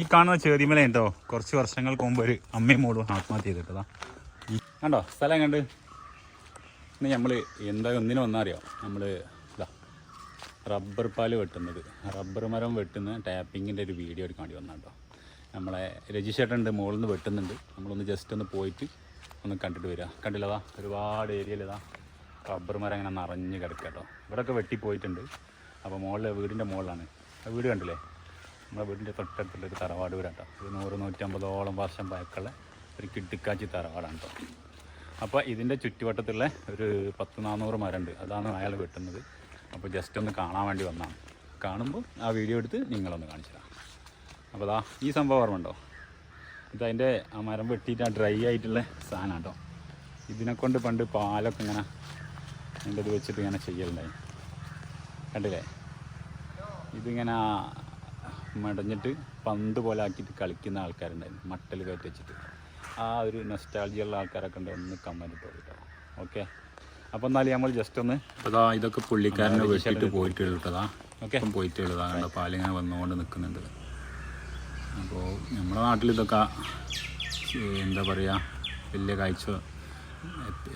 ഈ കാണുന്ന ചേതിമല ഉണ്ടോ കുറച്ച് വർഷങ്ങൾക്ക് മുമ്പ് ഒരു അമ്മയും മോളും ആത്മഹത്യ ചെയ്തിട്ടതാ. കണ്ടോ? സ്ഥലം കണ്ട്. ഇന്ന് നമ്മൾ എന്താ ഒന്നിനു വന്നറിയോ? നമ്മൾ ഇതാ റബ്ബർ പാൽ വെട്ടുന്നത്. റബ്ബർ മരം വെട്ടുന്ന ടാപ്പിങ്ങിന്റെ ഒരു വീഡിയോ എടുക്കാൻ വേണ്ടി വന്നാട്ടോ നമ്മളെ രജിസ്റ്റേട്ടുണ്ട് മുകളിൽ നിന്ന് വെട്ടുന്നുണ്ട്. നമ്മളൊന്ന് ജസ്റ്റ് ഒന്ന് പോയിട്ട് ഒന്ന് കണ്ടിട്ട് വരിക കണ്ടില്ലതാ ഒരുപാട് ഏരിയയിലിതാ റബ്ബർ മരം ഇങ്ങനെ നിറഞ്ഞ് കിടക്കുക കേട്ടോ. ഇവിടെയൊക്കെ വെട്ടിപ്പോയിട്ടുണ്ട്. അപ്പോൾ മുകളിലെ വീടിന്റെ മുകളിലാണ് വീട് കണ്ടില്ലേ? നമ്മുടെ വീടിന്റെ തൊട്ടടുത്തുള്ള ഒരു തറവാട് വീടാട്ടോ ഒരു നൂറ് നൂറ്റമ്പതോളം വർഷം പഴക്കമുള്ള ഒരു കിട്ടിക്കാച്ചി തറവാടാണ് കേട്ടോ അപ്പോൾ ഇതിന്റെ ചുറ്റുവട്ടത്തുള്ള ഒരു പത്ത് നാനൂറ് മരമുണ്ട്. അതാണ് അയാൾ വെട്ടുന്നത്. അപ്പോൾ ജസ്റ്റ് ഒന്ന് കാണാൻ വേണ്ടി വന്നാണ്. കാണുമ്പോൾ ആ വീഡിയോ എടുത്ത് നിങ്ങളൊന്ന് കാണിച്ചു തരാം. അപ്പോൾ അതാ ഈ സംഭവം ഓർമ്മയുണ്ടോ ഇതതിന്റെ ആ മരം വെട്ടിയിട്ട് ആ ഡ്രൈ ആയിട്ടുള്ള സാധനം കേട്ടോ ഇതിനെ കൊണ്ട് പണ്ട് പാലൊക്കെ ഇങ്ങനെ എന്റെ ഇത് വെച്ചിട്ട് ഇങ്ങനെ ചെയ്യലുണ്ടായി. കണ്ടില്ലേ? ഇതിങ്ങനെ മടഞ്ഞിട്ട് പന്ത് പോലെ ആക്കിയിട്ട് കളിക്കുന്ന ആൾക്കാരുണ്ടായിരുന്നു. മട്ടൽ കയറ്റി വെച്ചിട്ട്. ആ ഒരു നെസ്റ്റാൾജിയുള്ള ആൾക്കാരൊക്കെ ഉണ്ട്. ഒന്ന് കമ്മന്റ് ഇട്ടോ കേട്ടോ ഓക്കെ അപ്പോൾ എന്നാലും നമ്മൾ ജസ്റ്റ് ഒന്ന് അതാ ഇതൊക്കെ പുള്ളിക്കാരനെ വെച്ചിട്ട് പോയിട്ട് എഴുതാ ഓക്കെ പോയിട്ട് കണ്ട പാലിങ്ങനെ വന്നുകൊണ്ട് നിൽക്കുന്നുണ്ട് അപ്പോൾ നമ്മുടെ നാട്ടിൽ ഇതൊക്കെ എന്താ പറയുക വലിയ കാഴ്ച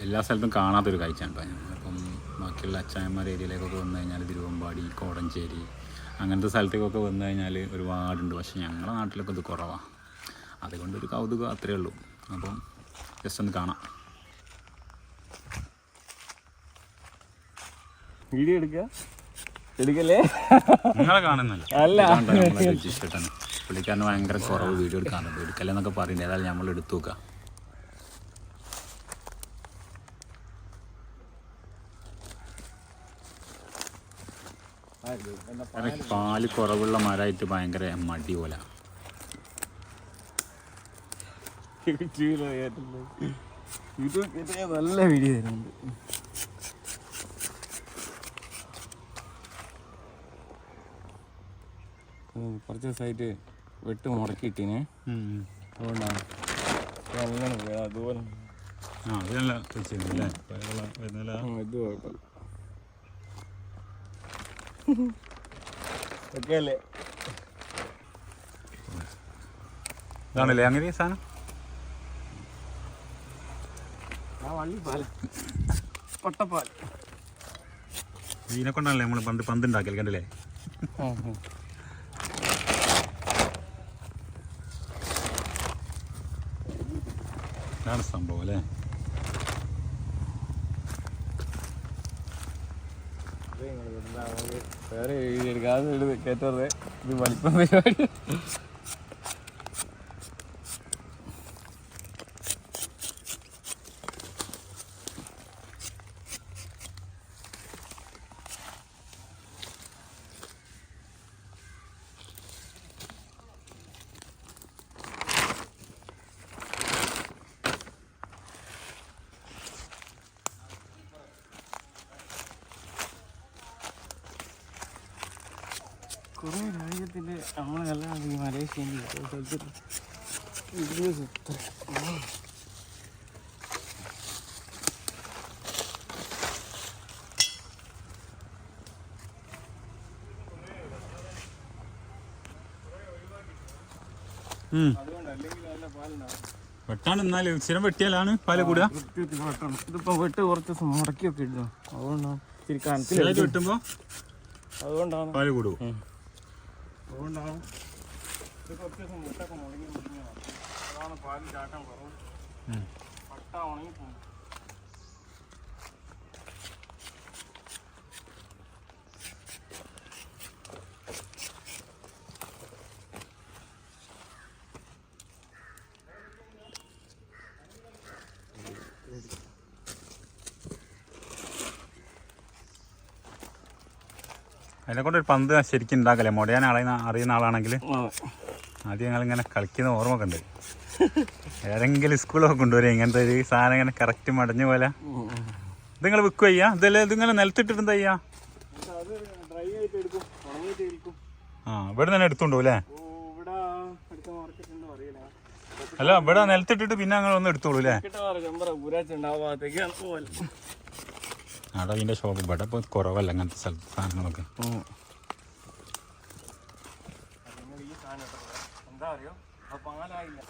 എല്ലാ സ്ഥലത്തും കാണാത്തൊരു കാഴ്ച ഉണ്ടോ അപ്പം ബാക്കിയുള്ള അച്ചായന്മാർ ഏരിയയിലേക്കൊക്കെ വന്നു കഴിഞ്ഞാൽ തിരുവമ്പാടി കോടഞ്ചേരി അങ്ങനത്തെ സ്ഥലത്തേക്കൊക്കെ വന്നു കഴിഞ്ഞാൽ ഒരുപാടുണ്ട്. പക്ഷേ ഞങ്ങളുടെ നാട്ടിലൊക്കെ ഇത് കുറവാണ് അതുകൊണ്ട് ഒരു കൗതുകം അത്രയേ ഉള്ളൂ. അപ്പം ജസ്റ്റ് ഒന്ന് കാണാം. വീഡിയോ എടുക്കുക എടുക്കല്ലേ? നിങ്ങളെ കാണുന്നില്ല അല്ല. പുള്ളിക്കാരന് ഭയങ്കര കുറവ് വീഡിയോ എടുക്കാറുണ്ട് എടുക്കലെന്നൊക്കെ പറയുന്നത് ഏതായാലും നമ്മൾ എടുത്തു നോക്കാം. പാൽ കുറവുള്ള മരമായിട്ട് ഭയങ്കര മടി പോലെ. നല്ല വീഡിയോ തരുന്നുണ്ട്. കുറച്ച് ദിവസമായിട്ട് വെട്ട് മുടക്കിയിട്ടിനെ. അതുകൊണ്ടാണ് അതുപോലെ. ആ അത് നല്ല ഇത് കുഴപ്പമില്ല. ഓക്കെ അല്ലേ ഇതാണല്ലേ അങ്ങനെ സാധനം? പാല. ഇതിനെ കൊണ്ടാണല്ലേ നമ്മൾ പണ്ട് പന്ത് ഉണ്ടാക്കിയത് കണ്ടില്ലേ? ഇതാണ് സംഭവം അല്ലേ? വേറെ എടുത്ത് കേട്ടത് ഇത് വലിപ്പം പരിപാടി കുറേ രാജ്യത്തിന്റെ നമ്മളെല്ലാം ഈ പാലുണ്ടാവും വെട്ടാണ് എന്നാലും. സ്ഥിരം വെട്ടിയാലാണ് പാൽ കൂടുക ഇതിപ്പോ വെട്ട് കുറച്ച് ദിവസം മുടക്കിയൊക്കെ ഇടുന്നു അതുകൊണ്ടാണ് വെട്ടുമ്പോ അതുകൊണ്ടാണ്. പാൽ കൂടും. അതുകൊണ്ടാണ് ഇത് കുറച്ച് ദിവസം മുട്ടൊക്കെ മുടങ്ങി മുടങ്ങിയതാണ് അതാണ് പാലിൽ ചാട്ടം കുറവ് പട്ട ഉണങ്ങി പോകും അതിനെ കൊണ്ട് ഒരു പന്ത് ശരിക്കും ഉണ്ടാക്കല്ലേ? മുടയാൻ ആളെ അറിയുന്ന ആളാണെങ്കിൽ ആദ്യം ഞങ്ങൾ ഇങ്ങനെ കളിക്കുന്ന ഓർമ്മ ഒക്കെ ഉണ്ട്. ഏതെങ്കിലും സ്കൂളൊക്കെ കൊണ്ടുവരും ഇങ്ങനത്തെ ഒരു സാധനം ഇങ്ങനെ കറക്റ്റ് മടഞ്ഞ പോലെ. ഇത് നിങ്ങൾ വിൽക്കുക അയ്യാ? ഇതല്ലേ? ഇത് നിങ്ങൾ നിലത്തിട്ടിട്ട് എന്താ ചെയ്യാ ഡ്രൈ ആയിട്ട് എടുക്കും ഉണങ്ങിയിട്ട് എടുക്കും ആ ഇവിടെ തന്നെ എടുത്തുണ്ടോ അല്ലേ? അല്ല ഇവിടെ നിലത്തിട്ടിട്ട് പിന്നെ അങ്ങനെ ഒന്ന് എടുത്തോളൂ അല്ലേ? അവിടെ അതിന്റെ ഷോപ്പ് ഇവിടെ ഇപ്പോൾ കുറവല്ല അങ്ങനത്തെ സ്ഥലത്ത് സാധനങ്ങളൊക്കെ? എന്താ അറിയോ? പാലായില്ല.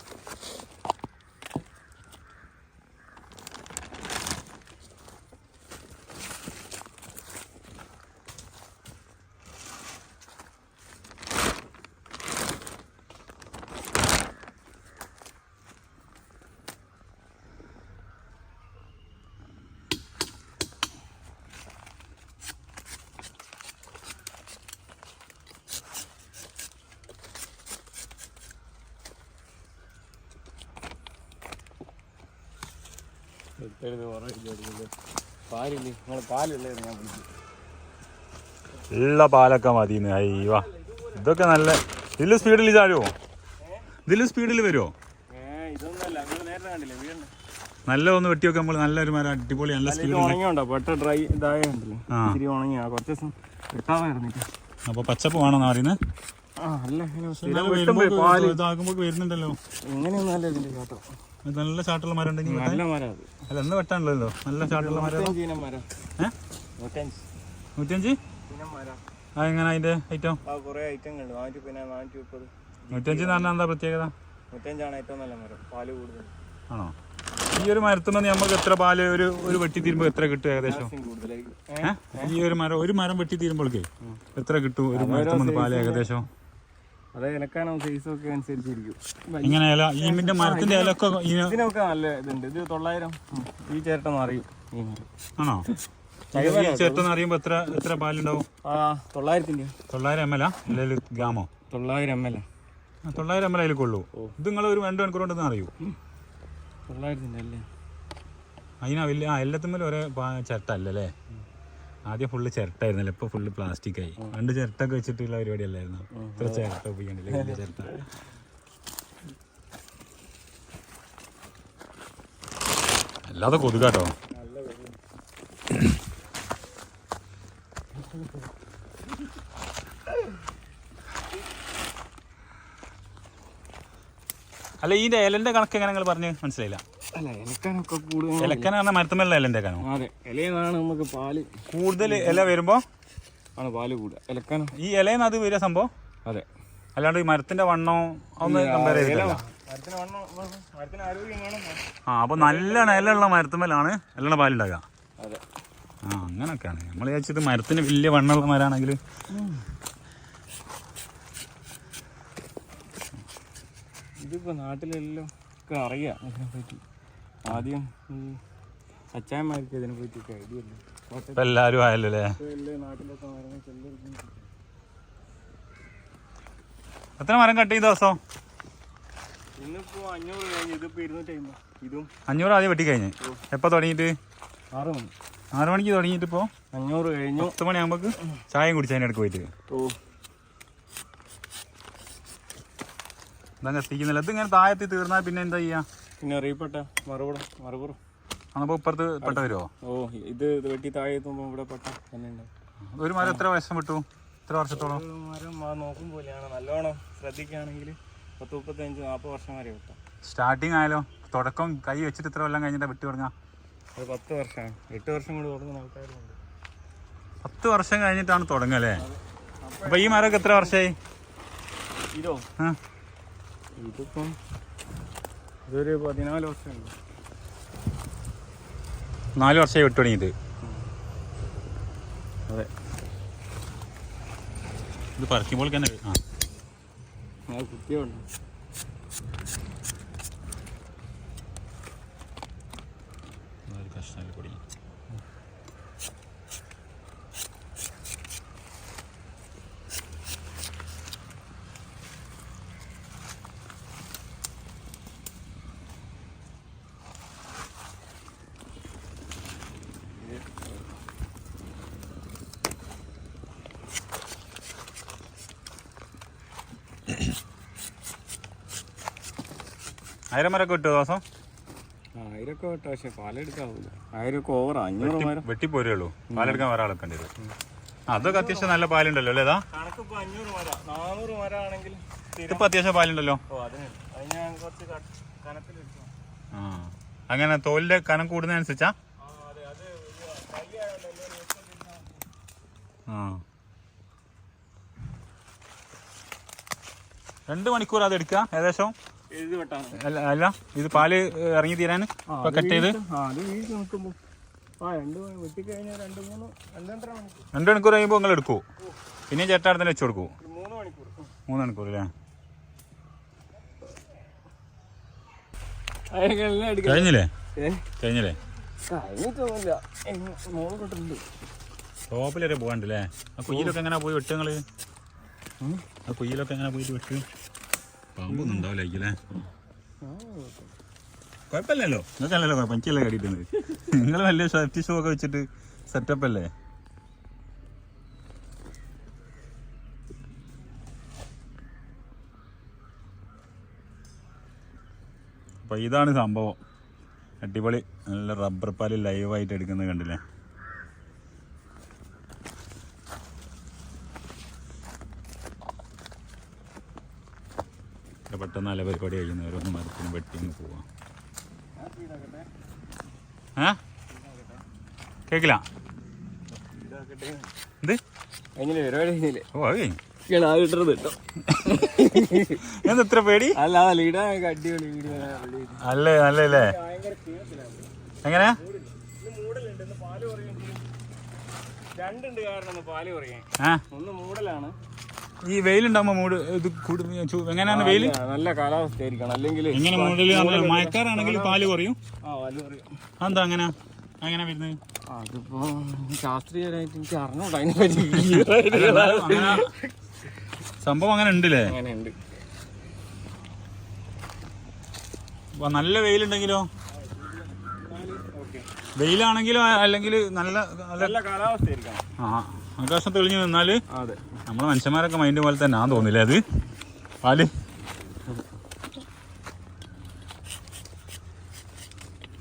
എടുത്തെടുത്ത് കുറേ ഇരിക്കുന്നു. പാലില്ലേ നിങ്ങൾ പാലില്ലേ ഞാൻ വിളിച്ചു ഉള്ള പാലൊക്കെ മതി അയ്യോ. ഇതൊക്കെ നല്ല ഇതിൽ സ്പീഡിൽ ചാടുമോ ഇതിൽ സ്പീഡിൽ വരുമോ നല്ല ഒന്ന് വെട്ടിയൊക്കെ നമ്മൾ നല്ലൊരു മരം അടിപൊളി നല്ല സ്പീഡിൽ ഉണങ്ങിയുണ്ടോ ഡ്രൈ ഇതായ ഉണ്ടല്ലോ. ഇത്തിരി ഉണങ്ങിയാ. കുറച്ച് ദിവസം കിട്ടാമായിരുന്നു അപ്പോൾ പച്ചപ്പ് വേണമെന്ന് പറയുന്നത് വരുന്നുണ്ടല്ലോ. ഇതിന്റെ കേട്ടോ നല്ല ചാട്ടുള്ള മരം ഉണ്ടെങ്കിൽ നല്ല മരം അല്ല എന്ന് വെട്ടാണല്ലോ നല്ല ചാട്ടുള്ള മരം. നൂറ്റഞ്ച്. ആ എങ്ങനെ അതിന്റെ ഐറ്റം? കുറേ ഐറ്റങ്ങളുണ്ട്. നാനൂറ്റി പിന്നെ നാനൂറ്റി മുപ്പത്. നൂറ്റഞ്ച് എന്ന് പറഞ്ഞാൽ എന്താ പ്രത്യേകത? നൂറ്റഞ്ചാണ് ഏറ്റവും നല്ല മരം. പാൽ കൂടുതൽ. ആണോ? ഈ ഒരു മരത്തിന് നമുക്ക് എത്ര പാൽ ഒരു ഒരു വെട്ടി തീരുമ്പോൾ എത്ര കിട്ടും ഏകദേശം? ഈ ഒരു മരം ഒരു മരം വെട്ടി തീരുമ്പോഴേക്കേ എത്ര കിട്ടും ഒരു മരത്തിന് പാൽ ഏകദേശം? അത് ഇലക്കാനോ സൈസും ഒക്കെ അനുസരിച്ചിരിക്കും. ഇങ്ങനെ ഇല? ഈമിന്റെ മരത്തിന്റെ ഇലൊക്കെ ഇതിനൊക്കെ നല്ല ഇതുണ്ട്. ഇത് തൊള്ളായിരം. ഈ ചേട്ടൻ അറിയും ഈ മരം. ആണോ? ചേർത്തെന്ന് എത്ര എത്ര പാലുണ്ടാവും? ആ തൊള്ളായിരത്തിന്റെ തൊള്ളായിരം എം എൽ ആ? അല്ലെങ്കിൽ ഗ്രാമോ? തൊള്ളായിരം എം എൽ ആ, തൊള്ളായിരം എം എൽ അതിൽ കൊള്ളൂ ഇത് നിങ്ങൾ ഒരു രണ്ട് മണിക്കൂർ കൊണ്ടെന്ന് അറിയൂ? തൊള്ളായിരത്തിന്റെ അല്ലേ അതിനാ വലിയ ആ എല്ലാത്തുമ്പോൾ ഒരേ അല്ലല്ലേ ആദ്യം ഫുള്ള് ചിരട്ടായിരുന്നല്ലോ ഇപ്പൊ ഫുള്ള് പ്ലാസ്റ്റിക് ആയി. പണ്ട് ചിരട്ടൊക്കെ വെച്ചിട്ടുള്ള പരിപാടി അല്ലായിരുന്നു ഇത്ര ചിരട്ട ഉപയോഗിക്കണില്ല ചിരട്ട. അല്ലാതെ കൊതുകാട്ടോ. അല്ല ഇതിന്റെ ഇലന്റെ കണക്ക് എങ്ങനെ നിങ്ങൾ പറഞ്ഞ്? മനസ്സിലായില്ല. അല്ല ഇലക്കാനൊക്കെ കൂടുതൽ ഇലക്കന പറഞ്ഞാൽ മരത്തുമല്ല ഇലന്റെ കനോ. അതെ ഇലയിലാണ് നമുക്ക് പാൽ കൂടുതൽ ഇല വരുമ്പോ? ആണ് പാൽ കൂടുക. ഇലക്കാനോ ഈ ഇലയെന്ന് അത് വരിക സംഭവം? അതെ. അല്ലാണ്ട് ഈ മരത്തിന്റെ വണ്ണോ ഒന്ന് കമ്പയർ ഇല ചെയ്തില്ല ആ അപ്പൊ നല്ല ഇലയുള്ള മരത്തുമ്മലാണ് ഇലയുടെ പാലുണ്ടാകുക അതെ. ആ അങ്ങനൊക്കെയാണ്. നമ്മൾ വിചാരിച്ചത് മരത്തിന് വലിയ വണ്ണമുള്ള മരമാണെങ്കിൽ ഇതിപ്പോ നാട്ടിലെല്ലാം അറിയാം അതിനെ പറ്റി. ആദ്യം ഈ അച്ചായന്മാർക്ക് ഇതിനെ പറ്റിയൊക്കെ ഐഡിയ ഇല്ല? ആയല്ലോ അല്ലേ? നാട്ടിലൊക്കെ എത്ര മരം കട്ട് ചെയ്ത ദിവസം? ഇന്നിപ്പോ അഞ്ഞൂറ് കഴിഞ്ഞു ഇതിപ്പോ ഇരുന്നൂറ്റി ഇതും അഞ്ഞൂറ് ആദ്യം വെട്ടി കഴിഞ്ഞു. എപ്പോ തുടങ്ങിയിട്ട്? ആറ് മണി. ആറ് മണിക്ക് തുടങ്ങിയിട്ട് ഇപ്പോ? അഞ്ഞൂറ് കഴിഞ്ഞു. പത്ത് മണിയാകുമ്പോൾ ചായയും കുടിച്ച് അതിന്റെ ഇടയ്ക്ക് പോയിട്ട്. ഓ. എന്താ കത്തിക്കുന്നില്ല ഇത് ഇങ്ങനെ താഴത്തി തീർന്നാൽ പിന്നെ എന്താ ചെയ്യാ? പിന്നെ അറിയപ്പെട്ട മറുപടം മറുപുറം. അപ്പോൾ ഇപ്പുറത്ത് പെട്ട വരുമോ ഓ ഇത് ഇത് വെട്ടി താഴെ എത്തുമ്പോൾ ഇവിടെ പെട്ട തന്നെ ഉണ്ടാവും ഒരു മരം എത്ര വിട്ടു? എത്ര വർഷത്തോളം? ഒരു മരം നോക്കും പോലെയാണ്. നല്ലോണം ശ്രദ്ധിക്കുകയാണെങ്കിൽ പത്ത് മുപ്പത്തഞ്ച് നാൽപ്പത് വർഷം വരെ കിട്ടാം സ്റ്റാർട്ടിങ് ആയാലോ? തുടക്കം കൈ വെച്ചിട്ട് ഇത്ര കൊല്ലം കഴിഞ്ഞിട്ട് വിട്ടു തുടങ്ങാം? അത് പത്ത് വർഷമാണ്. എട്ട് വർഷം കൂടി തുടങ്ങുന്ന ആൾക്കാരുണ്ട്. പത്ത് വർഷം കഴിഞ്ഞിട്ടാണ് തുടങ്ങല്ലേ അപ്പൊ ഈ മരമൊക്കെ എത്ര വർഷമായി ഇതോ ഇതിപ്പം ഇതൊരു പതിനാല് വർഷമുണ്ട്. നാല് വർഷമായി വിട്ടു തുടങ്ങിയിട്ട്. അതെ. ഇത് പറിക്കുമ്പോൾ തന്നെ ആ. കുത്തിയുണ്ട് ഒരു കഷ്ണം പൊടി ആയിരം മരമൊക്കെ കിട്ടുമോ ദിവസം ആയിരമൊക്കെ കേട്ടോ പക്ഷെ പാലെടുക്കാവൂല ആയിരമൊക്കെ ഓവർ അഞ്ഞൂറ് മരം. വെട്ടിപ്പോരുള്ളൂ. പാലെടുക്കാൻ വേറെ വരും അതൊക്കെ അത്യാവശ്യം നല്ല പാലുണ്ടല്ലോ അല്ലേ ഇതാ ഇതിപ്പോ അത്യാവശ്യം പാലുണ്ടല്ലോ. ആ അങ്ങനെ തോലിന്റെ കനം കൂടുന്നതനുസരിച്ചാ? ആ രണ്ട് മണിക്കൂർ അത് എടുക്കുക ഏകദേശം? അല്ല അല്ല ഇത് പാൽ ഇറങ്ങി തീരാൻ കട്ട് ചെയ്ത്? രണ്ട് മണിക്കൂർ. കഴിയുമ്പോൾ നിങ്ങൾ എടുക്കൂ. പിന്നെ ചേട്ടാ വെച്ച് കൊടുക്കൂ. ഒരു മൂന്ന് മണിക്കൂർ. അല്ലേ കഴിഞ്ഞില്ലേ? കഴിഞ്ഞില്ലേ? ടോപ്പിലൊക്കെ പോകണ്ടല്ലേ ആ കുയ്യിലൊക്കെ എങ്ങനെ പോയി വെട്ടുങ്ങൾ ആ കുയ്യിലൊക്കെ എങ്ങനെ പോയിട്ട് വെട്ട് പാമ്പൊന്നും ഉണ്ടാവില്ലായിരിക്കും അല്ലേ കുഴപ്പമില്ലല്ലോ. നിങ്ങൾക്കല്ലല്ലോ കുഴപ്പം. എനിക്കല്ലേ കടിയിട്ടുന്നത് നിങ്ങൾ വലിയ സേഫ്റ്റി ഷോ ഒക്കെ വെച്ചിട്ട് സെറ്റപ്പ് അല്ലേ അപ്പോൾ ഇതാണ് സംഭവം. അടിപൊളി. നല്ല റബ്ബർ പാൽ ലൈവായിട്ട് എടുക്കുന്നത് കണ്ടില്ലേ? ഇത് പെട്ടെന്ന് നല്ല പരിപാടി കഴിക്കുന്ന ഓരോന്ന് മരത്തിന് വെട്ടിങ് പോവാം. ഏ? കേക്കില്ല? എന്ത്? എങ്ങനെ പരിപാടി ഓ അത് പേടി? അല്ല അടിപൊളി നല്ലല്ലേ എങ്ങനെ? രണ്ടുണ്ട് കാരണം പാൽ കുറയാൻ. ഒന്ന് മൂടലാണ്. ഈ വെയിലുണ്ടാകുമ്പോ മൂട് ഇത് കൂടും. എങ്ങനെയാണ് വെയിൽ നല്ല കാലാവസ്ഥ ആയിരിക്കണം അല്ലെങ്കിൽ എങ്ങനെ മൂടൽ നമ്മൾ മഴക്കാറാണെങ്കിൽ പാൽ കുറയും? അതെന്താ അങ്ങനെ? അങ്ങനെ വരുന്നത്? അതിപ്പോ ശാസ്ത്രീയമായിട്ട് എനിക്ക് അറിഞ്ഞൂടാ അതിനെ പറ്റി സംഭവം അങ്ങനെ ഉണ്ടല്ലേ? അങ്ങനെ ഉണ്ട്. അപ്പൊ നല്ല വെയിലുണ്ടെങ്കിലോ? വെയിലാണെങ്കിലോ അല്ലെങ്കിൽ നല്ല നല്ല നല്ല കാലാവസ്ഥ ആയിരിക്കണം ആ. ആകാശം തെളിഞ്ഞു നിന്നാൽ അതെ. നമ്മളെ മനുഷ്യന്മാരൊക്കെ മൈൻഡ് പോലെ തന്നെ ആ തോന്നില്ല അത്? പാൽ.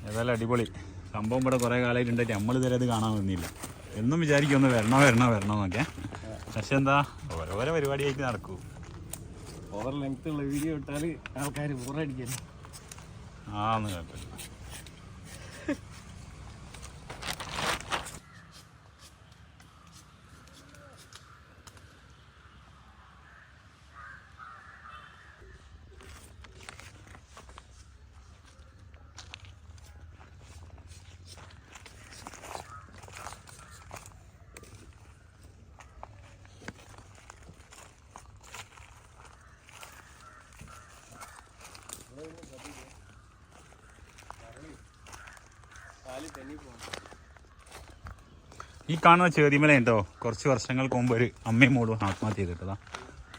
ഏതായാലും അടിപൊളി. സംഭവം ഇവിടെ കുറേ കാലമായിട്ടുണ്ടായിട്ട് നമ്മൾ ഇതുവരെ അത് കാണാൻ വന്നില്ല എന്നും വിചാരിക്കും ഒന്ന് വരണോ വരണോ വരണോ എന്നൊക്കെ. പക്ഷെ എന്താ ഓരോരോ പരിപാടിയായിട്ട് നടക്കൂ. ഓവർ ലെങ്ത് ഉള്ള വീഡിയോ ഇട്ടാൽ ആൾക്കാർ ബോറടിക്കാൻ ആന്ന് കുഴപ്പമില്ല. ഈ കാണുന്ന ചേതിമല ഉണ്ടോ? കുറച്ച് വർഷങ്ങൾക്ക് മുമ്പ് ഒരു അമ്മയും മോളും ആത്മഹത്യ ചെയ്തിട്ടതാ.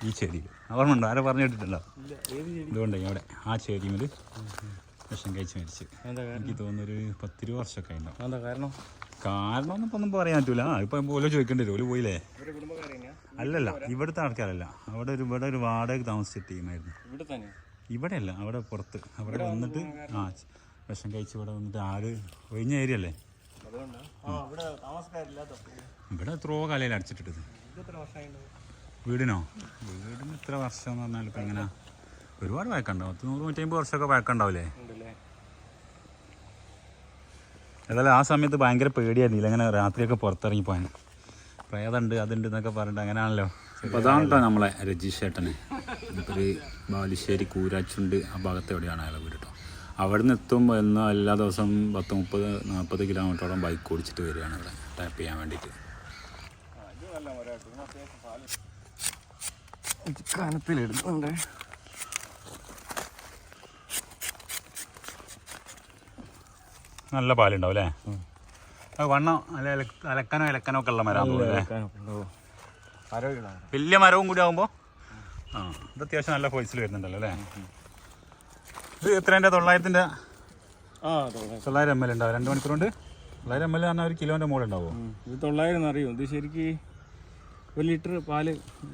ഈ ചെടിയിൽ ഓർമ്മയുണ്ടോ ആരെ പറഞ്ഞു കേട്ടിട്ടുണ്ടോ ഇതുകൊണ്ട് അവിടെ ആ ചേതിമൽ വിഷം കഴിച്ച് മരിച്ച്. എന്താ കാരണം? എനിക്ക് തോന്നുന്നൊരു ഒരു പത്തിരുപത് വർഷമൊക്കെ ഉണ്ടാവും എന്താ കാരണം? കാരണം ഒന്നും ഇപ്പൊ ഒന്നും പറയാൻ പറ്റൂല. ആ ഇപ്പൊ ഓരോ ചോദിക്കേണ്ടി വരും. ഓൽ പോയില്ലേ? അല്ലല്ല ഇവിടുത്തെ ആൾക്കാരല്ല. അവിടെ ഒരു ഇവിടെ ഒരു വാടക താമസിച്ച ടീമായിരുന്നു. തന്നെ? ഇവിടെ അല്ല അവിടെ പുറത്ത്. അവിടെ വന്നിട്ട് ആ വിഷം കഴിച്ച് ഇവിടെ വന്നിട്ട് ആട് ഒഴിഞ്ഞ ഏരിയ അല്ലേ? ഇവിടെ എത്രയോ കാലയിൽ അടിച്ചിട്ടിട്ടത്. ഇത് എത്ര വർഷമായിട്ടുണ്ടാവും വീടിനോ? വീടിന് ഇത്ര വർഷം എന്ന് പറഞ്ഞാൽ ഇപ്പം എങ്ങനെ ഒരുപാട് വഴക്കുണ്ടാവും. പത്ത് നൂറ് നൂറ്റമ്പത് വർഷമൊക്കെ വഴക്കുണ്ടാവില്ലേ ഉണ്ടല്ലേ. ഏതായാലും ആ സമയത്ത് ഭയങ്കര പേടിയായിരുന്നില്ല അങ്ങനെ രാത്രിയൊക്കെ പുറത്തിറങ്ങി പോകാൻ പ്രേതമുണ്ട് അതുണ്ട് എന്നൊക്കെ പറഞ്ഞിട്ട് അങ്ങനെയാണല്ലോ. അപ്പോൾ അതാണ് കേട്ടോ നമ്മളെ രജീഷ് ചേട്ടന് ബാലുശ്ശേരി കൂരാച്ചുണ്ട് ആ ഭാഗത്ത് എവിടെയാണ് അയാളെ വീട് കേട്ടോ അവിടെ നിന്ന് എത്തുമ്പോൾ എന്നാൽ എല്ലാ ദിവസവും പത്ത് മുപ്പത് നാൽപ്പത് കിലോമീറ്ററോളം ബൈക്ക് ഓടിച്ചിട്ട് വരികയാണ് ഇവിടെ. ടാപ്പ് ചെയ്യാൻ വേണ്ടിയിട്ട്. കനത്തിലിടുന്നുണ്ട്. നല്ല പാലുണ്ടാവും അല്ലേ? വണ്ണം അല്ല അലക്കാനോ ഇലക്കാനോ ഒക്കെ ഉള്ള മരം വലിയ മരവും കൂടി ആകുമ്പോൾ ആ ഇത് അത്യാവശ്യം നല്ല ഫോയ്സിൽ വരുന്നുണ്ടല്ലോ അല്ലേ? ഇത് എത്രേന്റെ? തൊള്ളായിരത്തിന്റെ? ആ തൊള്ളായിരം. എം എൽ ഉണ്ടാവും. രണ്ട് മണിക്കൂർ കൊണ്ട് തൊള്ളായിരം എം എൽ പറഞ്ഞാൽ ഒരു കിലോന്റെ മുകളിൽ ഉണ്ടാവുമോ? ഇത് തൊള്ളായിരം എന്നറിയോ ഇത് ശരിക്ക് ഒരു ലിറ്റർ പാൽ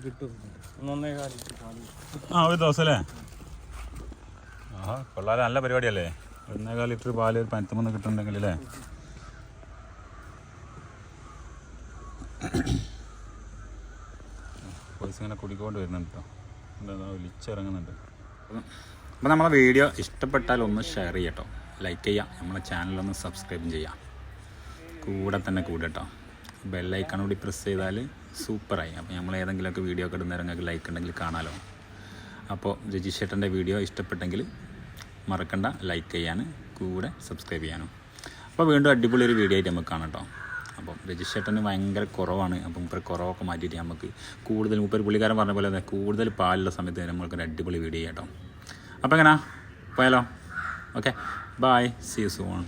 കിട്ടും. ഒന്നൊന്നേകാൽ ലിറ്റർ പാൽ. ആ ഒരു ദിവസം അല്ലേ? ആ കൊള്ളാല. നല്ല പരിപാടിയല്ലേ? ഒന്നേകാൽ ലിറ്റർ പാൽ ഒരു പനത്തുമെന്ന് കിട്ടുന്നുണ്ടെങ്കിൽ അല്ലേ? പോയിസ് ഇങ്ങനെ കുടിക്കൊണ്ട് വരുന്നുണ്ട് കേട്ടോ എന്താ ഒലിച്ചിറങ്ങുന്നുണ്ട് അപ്പോൾ നമ്മളെ വീഡിയോ ഇഷ്ടപ്പെട്ടാൽ ഒന്ന് ഷെയർ ചെയ്യട്ടോ. ലൈക്ക് ചെയ്യാം. നമ്മളെ ചാനലൊന്ന് സബ്സ്ക്രൈബ് ചെയ്യാം. കൂടെ തന്നെ കൂടെ കേട്ടോ ബെല്ലൈക്കൺ കൂടി പ്രസ് ചെയ്താൽ സൂപ്പറായി അപ്പോൾ നമ്മൾ ഏതെങ്കിലുമൊക്കെ വീഡിയോ ഒക്കെ ഇടുന്ന നിങ്ങൾക്ക് ലൈക്ക് ഉണ്ടെങ്കിൽ കാണാലോ. അപ്പോൾ രജിഷേട്ടന്റെ വീഡിയോ ഇഷ്ടപ്പെട്ടെങ്കിൽ മറക്കണ്ട. ലൈക്ക് ചെയ്യാൻ കൂടെ സബ്സ്ക്രൈബ് ചെയ്യാനും. അപ്പോൾ വീണ്ടും അടിപൊളി ഒരു വീഡിയോ ആയിട്ട് നമുക്ക് കാണാം കേട്ടോ അപ്പം രജിഷേട്ടന് ഭയങ്കര കുറവാണ്. അപ്പം ഇപ്പോൾ കുറവൊക്കെ മാറ്റിയിട്ട് നമുക്ക് കൂടുതൽ മുപ്പത് പുള്ളിക്കാരൻ പറഞ്ഞ പോലെ തന്നെ കൂടുതൽ പാലുള്ള സമയത്ത് നമ്മൾക്ക് ഒരു അടിപൊളി വീഡിയോ ചെയ്യാം കേട്ടോ അപ്പോൾ എങ്ങനെയാ പോയാലോ? Okay bye see you soon